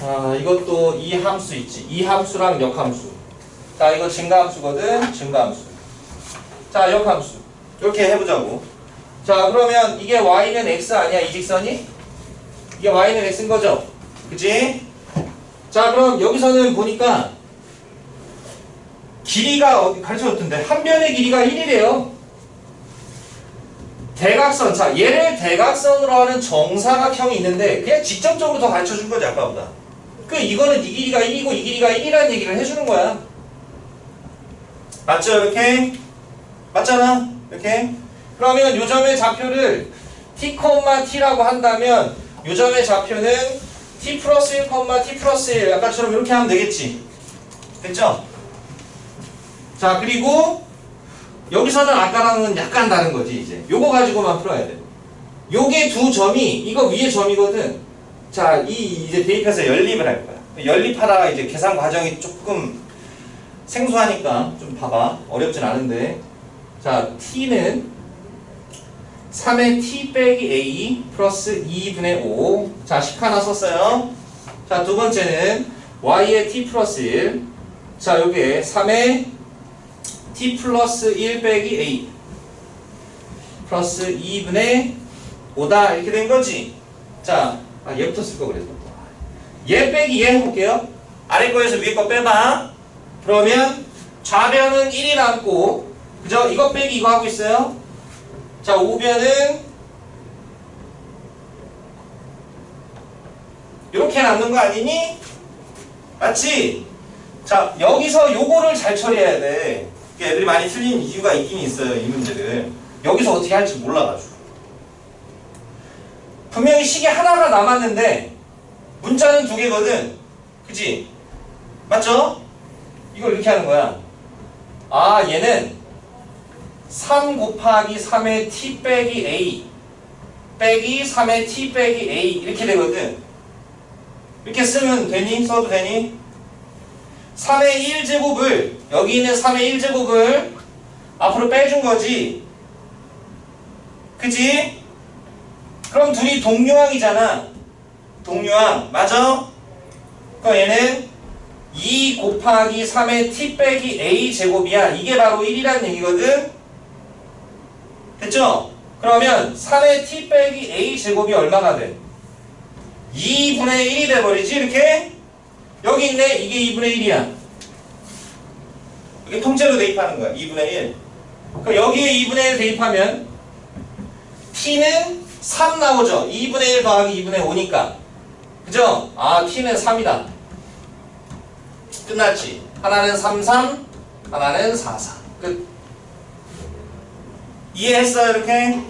아, 이것도 이 함수 있지. 이 함수랑 역함수. 자, 이거 증가함수거든. 증가함수. 자, 역함수. 이렇게 해보자고. 자, 그러면 이게 y는 x 아니야? 이 직선이? 이게 y는 x인 거죠? 그치? 자, 그럼 여기서는 보니까 길이가 어디 가르쳐줬던데 한 변의 길이가 1이래요. 대각선. 자, 얘를 대각선으로 하는 정사각형이 있는데 그냥 직접적으로 더 가르쳐 준 거지 아까보다. 그 이거는 이 길이가 1이고 이 길이가 1이라는 얘기를 해주는 거야. 맞죠? 이렇게? 맞잖아? 이렇게? 그러면 요 점의 좌표를 t, t라고 한다면 요 점의 좌표는 t 플러스 1, t 플러스 1 아까처럼 이렇게 하면 되겠지. 됐죠? 자 그리고 여기서는 아까랑은 약간 다른 거지 이제 요거 가지고만 풀어야 돼 요게 두 점이 이거 위에 점이거든 자 이 이제 대입해서 연립을 할 거야. 연립하다가 이제 계산 과정이 조금 생소하니까 좀 봐봐. 어렵진 않은데. 자 t는 3의 t 빼기 a 플러스 2분의 5 자, 식 하나 썼어요. 자 두 번째는 y의 t 플러스 1 자, 요게 3의 t 플러스 1 빼기 a 플러스 2분의 5다. 이렇게 된 거지. 자 아, 얘부터 쓸 거 그래서. 얘 빼기 얘 해볼게요. 아래 거에서 위에 거 빼봐. 그러면 좌변은 1이 남고 그죠? 이거 빼기 이거 하고 있어요. 자 우변은 이렇게 남는 거 아니니? 맞지? 자 여기서 요거를 잘 처리해야 돼. 애들이 많이 틀린 이유가 있긴 있어요 이 문제를. 여기서 어떻게 할지 몰라가지고 분명히 식이 하나가 남았는데 문자는 두 개거든 그지? 맞죠? 이걸 이렇게 하는 거야 아 얘는 3 곱하기 3의 t 빼기 a 빼기 3의 t 빼기 a 이렇게 되거든 이렇게 쓰면 되니? 써도 되니? 3의 1제곱을 여기 있는 3의 1제곱을 앞으로 빼준 거지 그지? 그럼 둘이 동류항이잖아 동류항 맞아? 그럼 얘는 2 곱하기 3의 t 빼기 a 제곱이야 이게 바로 1이라는 얘기거든 됐죠? 그러면 3의 t 빼기 a 제곱이 얼마가 돼? 2분의 1이 돼버리지 이렇게? 여기 있네 이게 2분의 1이야 이게 통째로 대입하는 거야 2분의 1 그럼 여기에 2분의 1 대입하면 t는 3 나오죠. 2분의 1 더하기 2분의 5니까. 그죠? 아 t는 3이다. 끝났지. 하나는 3, 3 하나는 4, 4 끝. 이해했어요 이렇게?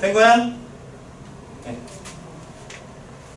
된 거야?